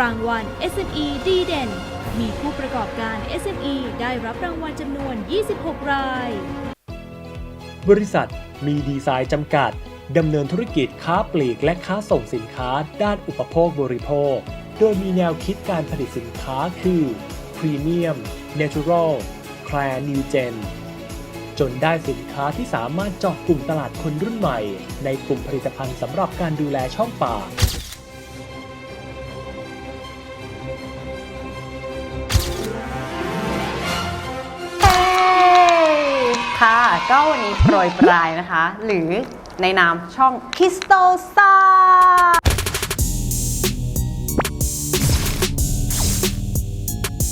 รางวัล SME ดีเด่น มีผู้ประกอบการ SME ได้รับรางวัลจำนวน 26 ราย บริษัทมีดีไซน์จำกัดดำเนินธุรกิจค้าปลีกและค้าส่งสินค้าด้านอุปโภคบริโภค โดยมีแนวคิดการผลิตสินค้าคือ Premium Natural Clear New Gen จนได้สินค้าที่สามารถเจาะกลุ่มตลาดคนรุ่นใหม่ ในกลุ่มผลิตภัณฑ์สำหรับการดูแลช่องปาก ค่ะ ก็วันนี้โปรยปลายนะคะ หรือในนามช่อง k i s t o s a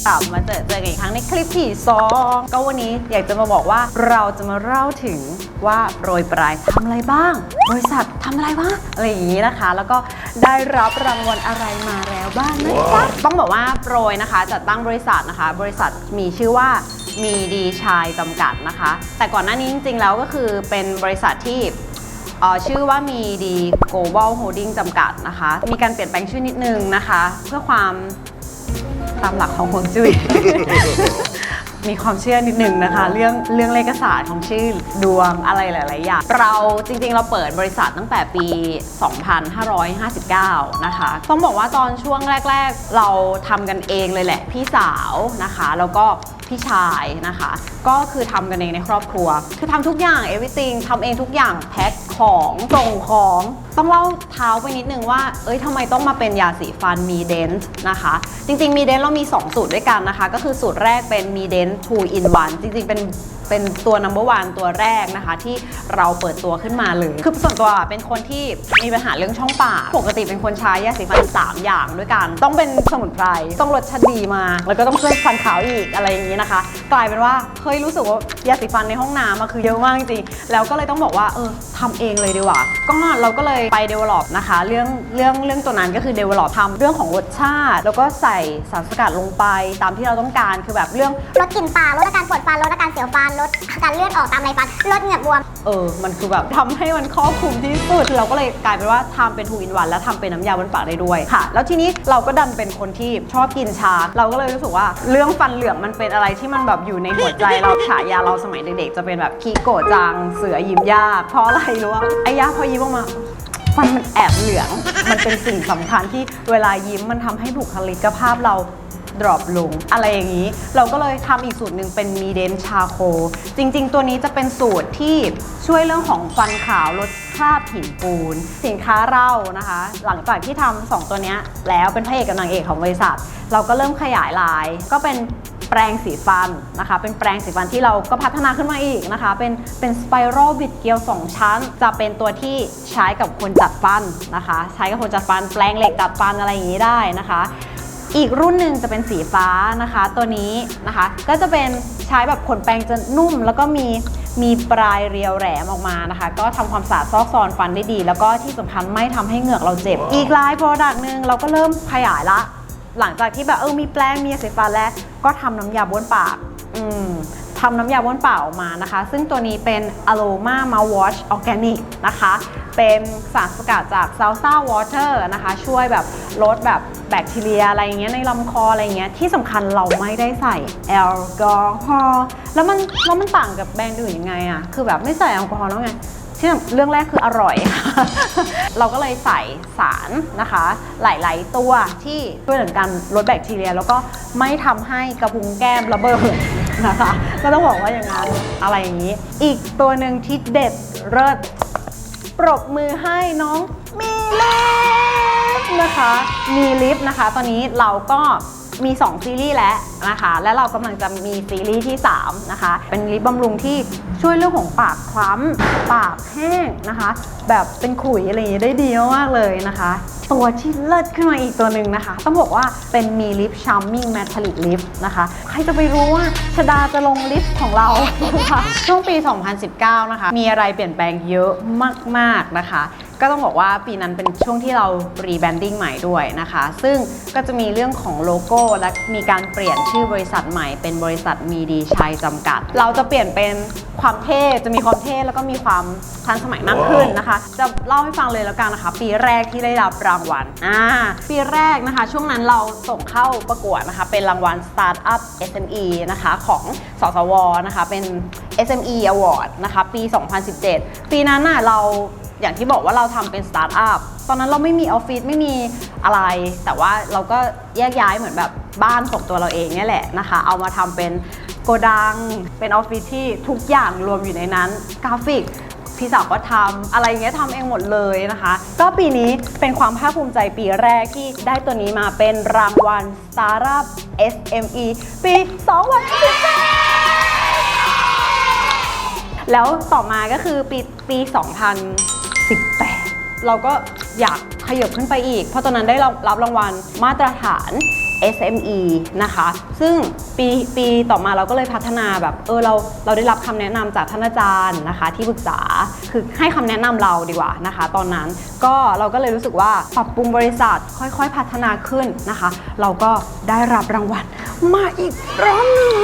กลับมาเจอเจอกันอีกครั้งในคลิปที่สองก็วันนี้อยากจะมาบอกว่าเราจะมาเล่าถึงว่าโปรยปลายทำอะไรบ้าง บริษัททำอะไรวะอะไรอย่างนี้นะคะ แล้วก็ได้รับรางวัลอะไรมาแล้วบ้างนะจ๊ะต้องบอกว่าโปรยนะคะจัดตั้งบริษัทนะคะ บริษัทมีชื่อว่า มีดีชายจำกัดนะคะ แต่ก่อนหน้านี้จริงๆแล้วก็คือเป็นบริษัทที่ชื่อว่ามีดี global holding จำกัดนะคะ มีการเปลี่ยนแปลงชื่อนิดนึงนะคะ เพื่อความตามหลักของฮวงจุ้ยมีความเชื่อนิดนึงนะคะ เรื่องเรื่องเลขศาสตร์ของชื่อดวงอะไรหลาย ๆ อย่าง เราจริง ๆ เราเปิดบริษัทตั้งแต่ปี 2559 นะคะ ต้องบอกว่าตอนช่วงแรก ๆ เราทำกันเองเลยแหละ พี่สาวนะคะ แล้วก็ พี่ชายนะคะ ก็คือทำกันเองในครอบครัว คือทำทุกอย่าง everything ทำเองทุกอย่างแพ็คของส่งของ ต้องเล่าเท้าไปนิดนึงว่า เอ้ยทำไมต้องมาเป็นยาสีฟันมีเดนต์นะคะ จริงๆมีเดนต์เรามี 2 สูตรด้วยกันนะคะ ก็คือสูตรแรกเป็นมีเดนต์ two in one จริงๆเป็นเป็นตัว number one ตัวแรกนะคะ ที่เราเปิดตัวขึ้นมาเลยคือส่วนตัวเป็นคนที่มีปัญหาเรื่องช่องปากปกติเป็นคนใช้ยาสีฟัน3 อย่างด้วยกัน ต้องเป็นสมุนไพรต้องรสชาติดีมา แล้วก็ต้องช่วยฟันขาวอีกอะไรอย่างนี้นะคะ กลายเป็นว่าเฮ้ยรู้สึกว่ายาสีฟันในห้องน้ำอะคือเยอะมากจริงๆแล้วก็เลยต้องบอกว่าเออทำเองเลยดีกว่าก็เราก็เลยไป develop นะคะ เรื่องเรื่องเรื่องตัวนั้นก็คือ develop ทำเรื่องของรสชาติ แล้วก็ใส่สารสกัดลงไปตามที่เราต้องการคือแบบเรื่องลดกลิ่นปากลดอาการปวดฟันลดอาการเสียวฟันลดอาการเลือดออกตามไรฟันลดเหงือกบวม เออ มันคือแบบทำให้มันครอบคลุมที่สุด เราก็เลยกลายเป็นว่าทำเป็นทูอินวันแล้วทำเป็นน้ำยาบนปากได้ด้วยค่ะ แล้วทีนี้เราก็ดันเป็นคนที่ชอบกินชา เราก็เลยรู้สึกว่าเรื่องฟันเหลืองมันเป็นอะไรที่มันแบบอยู่ในหัวใจเรา ฉายาเราสมัยเด็กๆ จะเป็นแบบคีโกะจัง เสือยิ้มยากเพราะอะไรรู้ว่าไอ้ยาพอยิ้มออกมา ฟันมันแอบเหลือง มันเป็นสิ่งสำคัญที่เวลายิ้มมันทำให้บุคลิกภาพเรา ดรอปลง อะไรอย่างนี้ เราก็เลยทำอีกสูตรหนึ่งเป็นมีเดนชาโค จริง ๆ ตัวนี้จะเป็นสูตรที่ช่วยเรื่องของฟันขาวลดคราบหินปูน สินค้าเรานะคะ หลังจากที่ทำสองตัวนี้แล้วเป็นพระเอกกับนางเอกของบริษัท เราก็เริ่มขยายลาย ก็เป็นแปรงสีฟันนะคะ เป็นแปรงสีฟันที่เราก็พัฒนาขึ้นมาอีกนะคะ เป็นเป็นสไปรัลบิดเกลียว 2 ชั้น จะเป็นตัวที่ใช้กับคนจัดฟันนะคะ ใช้กับคนจัดฟันแปรงเหล็กจัดฟันอะไรอย่างนี้ได้นะคะ อีกรุ่นหนึ่งจะเป็นสีฟ้านะคะ ตัวนี้นะคะ ก็จะเป็นใช้แบบขนแปรงจะนุ่ม แล้วก็มีมีปลายเรียวแหลมออกมานะคะ ก็ทำความสะอาดซอกซอนฟันได้ดี แล้วก็ที่สำคัญไม่ทำให้เหงือกเราเจ็บ อีกลายโปรดักต์หนึ่งเราก็เริ่มขยายละ หลังจากที่แบบเออมีแปรงมียาสีฟันแล้ว ก็ทำน้ำยาบ้วนปาก อืม ทำน้ำยาบ้วนปากออกมานะคะ ซึ่งตัวนี้เป็น Aroma Mouthwash Organic นะคะ เป็นสารสกัดจาก Salsa Water นะคะ ช่วยแบบลดแบบแบคทีเรียอะไรเงี้ยในลำคออะไรเงี้ย ที่สำคัญเราไม่ได้ใส่แอลกอฮอล์แล้วมันแล้วมันต่างกับแบรนด์อื่นยังไงอะคือแบบไม่ใส่แอลกอฮอล์แล้วไง ที่เรื่องแรกคืออร่อย เราก็เลยใส่สารนะคะ หลาย ๆ ตัวที่ช่วยเหลือการลดแบคทีเรีย แล้วก็ไม่ทำให้กระพุ้งแก้มระเบิดนะคะก็ต้องบอกว่าอย่างนั้นอะไรอย่างนี้ อีกตัวหนึ่งที่เด็ดเลิศปรบมือให้น้องมีลิฟนะคะ มีลิฟนะคะ ตอนนี้เราก็ มี 2 ซีรีส์แล้วนะคะ และเรากำลังจะมีซีรีส์ที่ 3 นะคะ เป็นลิปบำรุงที่ช่วยเรื่องของปากคล้ำ ปากแห้งนะคะ แบบเป็นขุยอะไรอย่างนี้ได้ดีมากๆเลยนะคะ ตัวที่เลิศขึ้นมาอีกตัวหนึ่งนะคะ ต้องบอกว่าเป็นมีลิปชัมมิ่งแมทัลลิกลิฟนะคะ ใครจะไปรู้ว่าชดาจะลงลิฟของเรานะคะช่วงปี 2019 นะคะ มีอะไรเปลี่ยนแปลงเยอะมาก ๆนะคะ ก็ต้องบอกว่าปีนั้นเป็นช่วงที่เรารีแบรนดิ้งใหม่ด้วยนะคะ ซึ่งก็จะมีเรื่องของโลโก้ และมีการเปลี่ยนชื่อบริษัทใหม่ เป็นบริษัทมีดีชัยจำกัด เราจะเปลี่ยนเป็นความเท่จะมีความเท่แล้วก็มีความทันสมัยมากขึ้นนะคะ จะเล่าให้ฟังเลยแล้วกันนะคะ ปีแรกที่ได้รับรางวัลอ่าปีแรกนะคะ ช่วงนั้นเราส่งเข้าประกวดนะคะ เป็นรางวัล Startup SME นะคะของสสวนะคะเป็น SME Award นะคะ ปี 2017 ปีนั้นน่ะเรา อย่างที่บอกว่าเราทำเป็นสตาร์ทอัพตอนนั้นเราไม่มีออฟฟิศไม่มีอะไร แต่ว่าเราก็แยกย้ายเหมือนแบบบ้านของตัวเราเองเนี่ยแหละนะคะ เอามาทำเป็นโกดัง เป็นออฟฟิศที่ทุกอย่างรวมอยู่ในนั้น กราฟิกพี่สาวก็ทำอะไรอย่างเงี้ยทำเองหมดเลยนะคะ ก็ปีนี้เป็นความภาคภูมิใจปีแรกที่ได้ตัวนี้มาเป็นรางวัล Startup SME ปี2018แล้วต่อมาก็คือปีปี 18 เราก็อยากขยับขึ้นไปอีก เพราะตอนนั้นได้รับรางวัลมาตรฐาน SME นะคะ ซึ่งปีปีต่อมาเราก็เลยพัฒนาแบบ เออเราเราได้รับคำแนะนำจากท่านอาจารย์นะคะ ที่ปรึกษาคือให้คำแนะนำเราดีกว่านะคะ ตอนนั้นก็เราก็เลยรู้สึกว่าปรับปรุงบริษัทค่อยๆ พัฒนาขึ้นนะคะ เราก็ได้รับรางวัลมาอีกรอบหนึง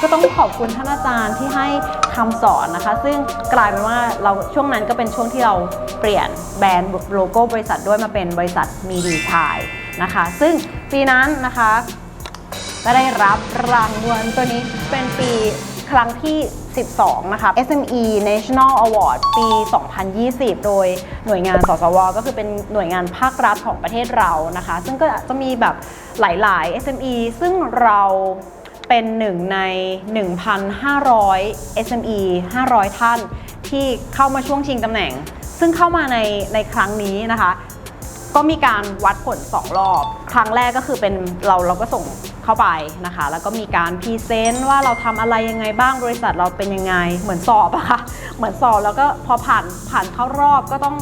ก็ต้องขอบคุณท่านอาจารย์ที่ให้ คำสอนนะคะ ซึ่งกลายเป็นว่าเราช่วงนั้นก็เป็นช่วงที่เราเปลี่ยนแบรนด์โลโก้บริษัทด้วยมาเป็นบริษัทมีดีชายนะคะ ซึ่งปีนั้นนะคะก็ได้รับรางวัลตัวนี้เป็นปีครั้งที่ 12 นะคะ SME National Award ปี 2020 โดยหน่วยงาน สสว ก็คือเป็นหน่วยงานภาครัฐของประเทศเรานะคะ ซึ่งก็จะมีแบบหลาย ๆ SME ซึ่งเรา เป็นหนึ่งใน 1,500 SME 500 ท่าน ที่เข้ามาช่วงชิงตำแหน่ง ซึ่งเข้ามาในในครั้งนี้นะคะ ก็มีการวัดผล 2 รอบ ครั้งแรกก็คือเป็นเราเราก็ส่งเข้าไปนะคะ แล้วก็มีการพรีเซนต์ว่าเราทำอะไรยังไงบ้างบริษัทเราเป็นยังไง เหมือนสอบอะค่ะเหมือนสอบแล้วก็พอผ่านผ่านเข้ารอบก็ต้อง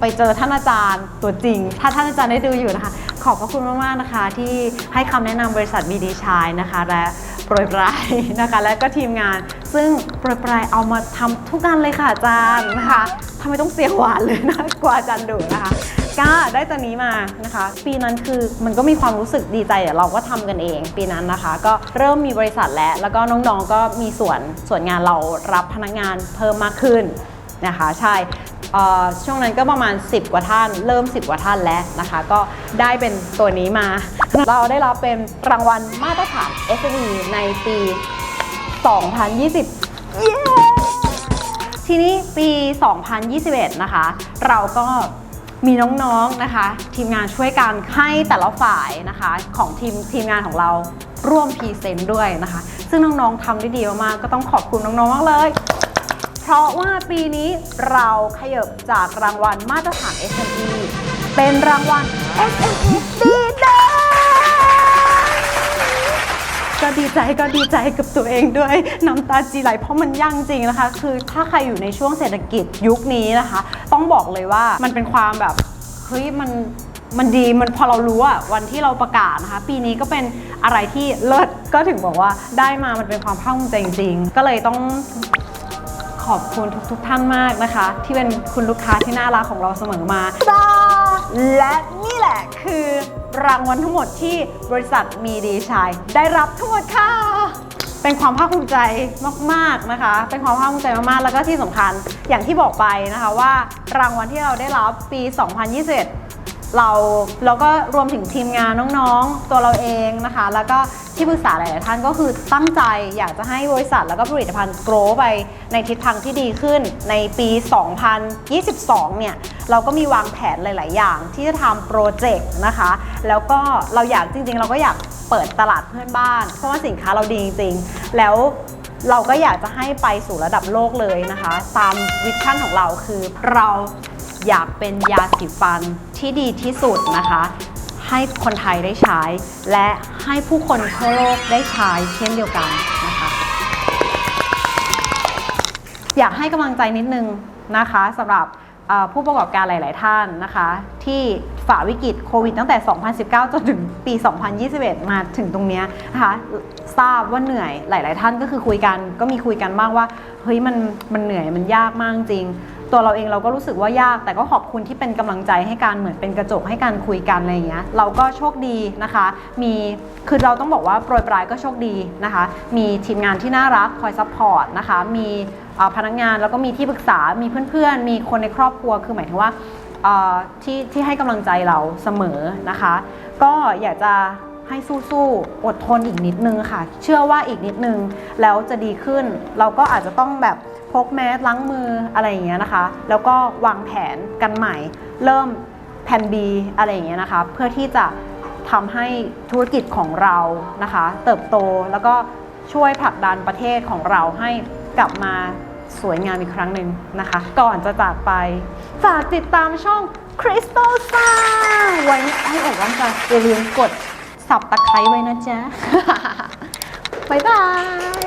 ไปเจอท่านอาจารย์ตัวจริง ถ้าท่านอาจารย์ได้ดูอยู่นะคะ ขอบพระคุณมากๆนะคะ ที่ให้คำแนะนำบริษัทบีดีชายนะคะ และโปรยปลายนะคะ และก็ทีมงาน ซึ่งโปรยปลายเอามาทำทุกงานเลยค่ะอาจารย์นะคะทำไมต้องเสียหวานเลยนะกว่าอาจารย์ดุนะคะก็ได้ตัวนี้มานะคะ ปีนั้นคือมันก็มีความรู้สึกดีใจแต่เราก็ทำกันเอง ปีนั้นนะคะ ก็เริ่มมีบริษัทแล้ว แล้วก็น้องๆก็มีส่วนส่วนงานเรารับพนักงานเพิ่มมากขึ้นนะคะ ใช่ ช่วงนั้นก็ประมาณ 10 กว่าท่าน เริ่ม 10 กว่าท่านแล้วนะคะ ก็ได้เป็นตัวนี้มา เราได้รับเป็นรางวัลมาตรฐาน SME ในปี 2020 เย้ ทีนี้ปี 2021 นะคะ เราก็มีน้องๆ นะคะ ทีมงานช่วยกันให้แต่ละฝ่ายนะคะของทีมทีมงานของเราร่วมพรีเซนต์ด้วยนะคะ ซึ่งน้องๆทำได้ดีมากๆก็ต้องขอบคุณน้องๆ มากเลย เพราะว่าปีนี้เราขยบจากรางวัลมาตรฐาน SME เป็นรางวัล SME ดีเด่นก็ดีใจก็ดีใจกับตัวเองด้วยน้ำตาจีไหลเพราะมันยั่งจริงนะคะ คือถ้าใครอยู่ในช่วงเศรษฐกิจยุคนี้นะคะ ต้องบอกเลยว่ามันเป็นความแบบเฮ้ยมันมันดีมันพอเรารู้อะวันที่เราประกาศนะคะ ปีนี้ก็เป็นอะไรที่เลิศก็ถึงบอกว่าได้มามันเป็นความภาคภูมิใจจริงๆ ก็เลยต้อง ขอบคุณทุกๆทท่านมากนะคะ ที่เป็นคุณลูกค้าที่น่ารักของเราเสมอมาตาและนี่แหละคือรางวัลทั้งหมดที่บริษัทมีดีชายได้รับทั้งหมดค่ะ เป็นความภาคภูมิใจมากๆนะคะ เป็นความภาคภูมิใจมากๆ แล้วก็ที่สำคัญอย่างที่บอกไปนะคะว่า รางวัลที่เราได้รับปี 2021 เราแล้วก็รวมถึงทีมงานน้องๆ ตัวเราเองนะคะ แล้วก็ที่ปรึกษาหลายๆท่านก็คือตั้งใจอยากจะให้บริษัทแล้วก็ผลิตภัณฑ์โกรไปในทิศทางที่ดีขึ้นในปี 2022 เนี่ย เราก็มีวางแผนหลาย ๆ อย่างที่จะทำโปรเจกต์นะคะ แล้วก็เราอยากจริง ๆ เราก็อยากเปิดตลาดเพื่อนบ้าน เพราะว่าสินค้าเราดีจริง ๆ แล้วเราก็อยากจะให้ไปสู่ระดับโลกเลยนะคะ ตามวิชั่นของเราคือเรา อยากเป็นยาสีฟันที่ดีที่สุดนะคะ ให้คนไทยได้ใช้ และให้ผู้คนทั่วโลกได้ใช้เช่นเดียวกันนะคะ อยากให้กำลังใจนิดนึงนะคะสำหรับผู้ประกอบการหลาย ๆ ท่านนะคะ ที่ฝ่าวิกฤตโควิดตั้งแต่ 2019 จนถึงปี 2021 มาถึงตรงนี้นะคะทราบว่าเหนื่อยหลาย ๆ ท่านก็คือคุยกันก็มีคุยกันบ้างว่าเฮ้ยมันมันเหนื่อยมันยากมากจริง ตัวเราเองเราก็รู้สึกว่ายาก แต่ก็ขอบคุณที่เป็นกำลังใจให้การเหมือนเป็นกระจกให้การคุยกันอะไรอย่างเงี้ยเราก็โชคดีนะคะ มีคือเราต้องบอกว่าโปรยปลายก็โชคดีนะคะ มีทีมงานที่น่ารักคอยซัพพอร์ตนะคะ มีพนักงานแล้วก็มีที่ปรึกษา มีเพื่อนๆ มีคนในครอบครัวคือหมายถึงว่าที่ที่ให้กำลังใจเราเสมอนะคะ ก็อยากจะให้สู้ๆอดทนอีกนิดนึงค่ะ เชื่อว่าอีกนิดนึงแล้วจะดีขึ้น เราก็อาจจะต้องแบบ พกแมสล้างมืออะไรอย่างเงี้ยนะคะ แล้วก็วางแผนกันใหม่ เริ่มแผน B อะไรอย่างเงี้ยนะคะ เพื่อที่จะทำให้ธุรกิจของเรานะคะ เติบโตแล้วก็ช่วยผลักดันประเทศของเราให้กลับมาสวยงามอีกครั้งหนึ่งนะคะ ก่อนจะจากไป ฝากติดตามช่อง Crystal s a ไว้ให้อกร่างกายอย่าลืมกดสับตะไคร้ไว้นะจ๊ะ บ๊ายบาย